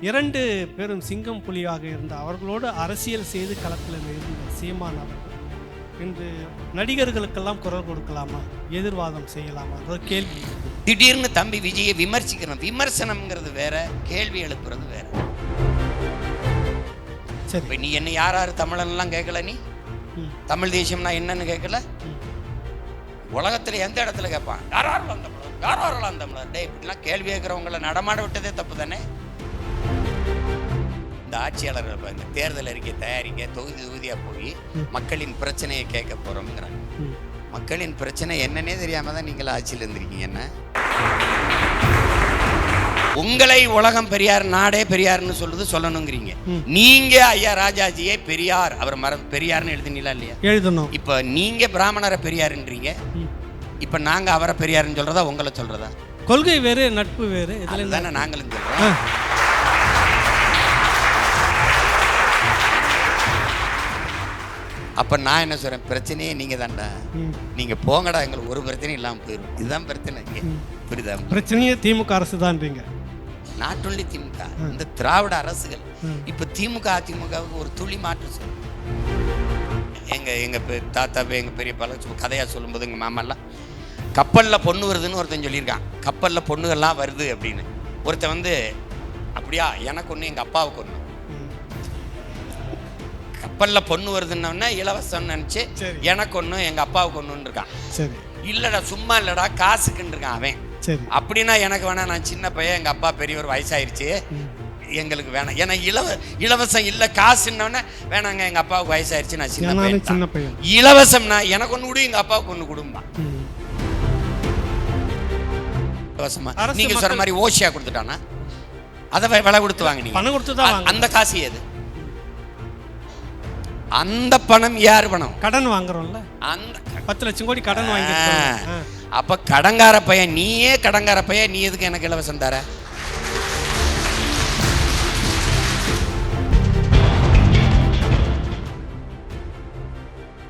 இரண்டு பேரும் சிங்கம் புலியாக இருந்த அவர்களோடு அரசியல் செய்து களத்தில் இருந்த சீமான் அவர்கள். இன்று நடிகர்களுக்கெல்லாம் குரல் கொடுக்கலாமா? எதிர்வாதம் செய்யலாமா? ஒரு கேள்வி. திடீர்னு தம்பி விஜயை விமர்சிக்கணும் விமர்சனம்ங்கிறது வேற கேள்வி எழுப்புறது வேற. சரி. இப்ப நீ என்ன யார் யார் தமிழன்லாம் கேட்கல நீ? தமிழ் தேசியம்னா என்னன்னு கேட்கல. உலகத்துல எந்த இடத்துல கேட்பான்? யாராரெல்லாம் தமிழர்? யாராரெல்லாம் தமிழர்? டேய் இப்படிலாம் கேள்வி கேட்குறவங்கள நடமாட விட்டதே தப்பு தானே ஆட்சியாளர்கள் தேர்தல் அறிக்கை தயாரிக்க தொகுதி தொகுதியா போய். மக்களின் பிரச்சனையை கேட்க போறோம்ங்கிறாங்க ம். மக்களின் பிரச்சனை என்னன்னே தெரியாம தான் நீங்கள் ஆட்சியில் இருந்திருக்கீங்க என்ன உங்களை உலகம் பெரியார் நாடே பெரியார்னு சொல்லுது சொல்லணுங்கிறீங்க. நீங்க ஐயா ராஜாஜியே பெரியார் அவர் மர பெரியார்னு எழுதுனீங்களா இல்லையா எழுதணும் இப்ப நீங்க பிராமணரை பெரியாருன்றீங்க. இப்ப நாங்க அவரை பெரியாருன்னு சொல்றதா உங்களை சொல்றதா கொள்கை வேறு நட்பு வேறு இதுல? அதுதானே நாங்களும் சொல்றோம் அப்ப நான் என்ன சொல்றேன்? பிரச்சனையே நீங்க தான்டா. ம், நீங்க போங்கடா எங்களுக்கு ஒரு பிரச்சனையும் இல்லாம போயிடும் இதுதான் பிரச்சனை. இங்க. புரியுதா? பிரச்சனையே திமுக அரசு தான்றீங்க நாட் ஒன்லி திமுக இந்த திராவிட அரசுகள். இப்ப திமுக அதிமுகவுக்கு ஒரு துளி மாற்று சொல்லு எங்க எங்க பெ- தாத்தா எங்க பெரிய பல கதையா சொல்லும்போது எங்க மாமாலாம் கப்பல்ல பொண்ணு வருதுன்னு ஒருத்தன் சொல்லியிருக்கான். கப்பல்ல பொண்ணுகள்லாம் வருது அப்படின்னு. ஒருத்தன் வந்து அப்படியா எனக்கு ஒன்று எங்க அப்பாவுக்கு ஒன்று கப்பல்ல பொண்ணு வருதுன்னொன்னே இலவசம்னு நினச்சி. எனக்கு ஒன்று எங்க அப்பாவுக்கு ஒன்றுன்னு இருக்கான். சரி. இல்லடா சும்மா இல்லடா காசுக்குன்னு இருக்கான் அவன். சரி. அப்படின்னா எனக்கு வேணா நான் சின்ன பையன் எங்க அப்பா பெரியவர் வயசாயிருச்சு. எங்களுக்கு வேணாம். ஏன்னா இலவ இலவசம் இல்லை காசுன்னொன்னே வேணாங்க எங்கள் அப்பாவுக்கு வயசாயிருச்சு நான் சின்ன பையன். சின்ன. பையன். இலவசம்னா எனக்கு ஒன்று கொடு எங்கள் அப்பாவுக்கு ஒன்று கொடுமா. இலவசமா? அரசு நீங்க சொன்ன மாதிரி ஓசியா கொடுத்துட்டானா? அதை விலை கொடுத்து வாங்கினீங்க. பணம் கொடுத்து தான் அந்த காசு எது? அந்த பணம் யார் பணம்? கடன் வாங்குறோம்ல. அந்த பத்து லட்சம் கோடி கடன் வாங்கி அப்ப கடங்கார பையன் நீயே கடங்கார பையன் நீ எதுக்கு எனக்கு இலவசம் தர?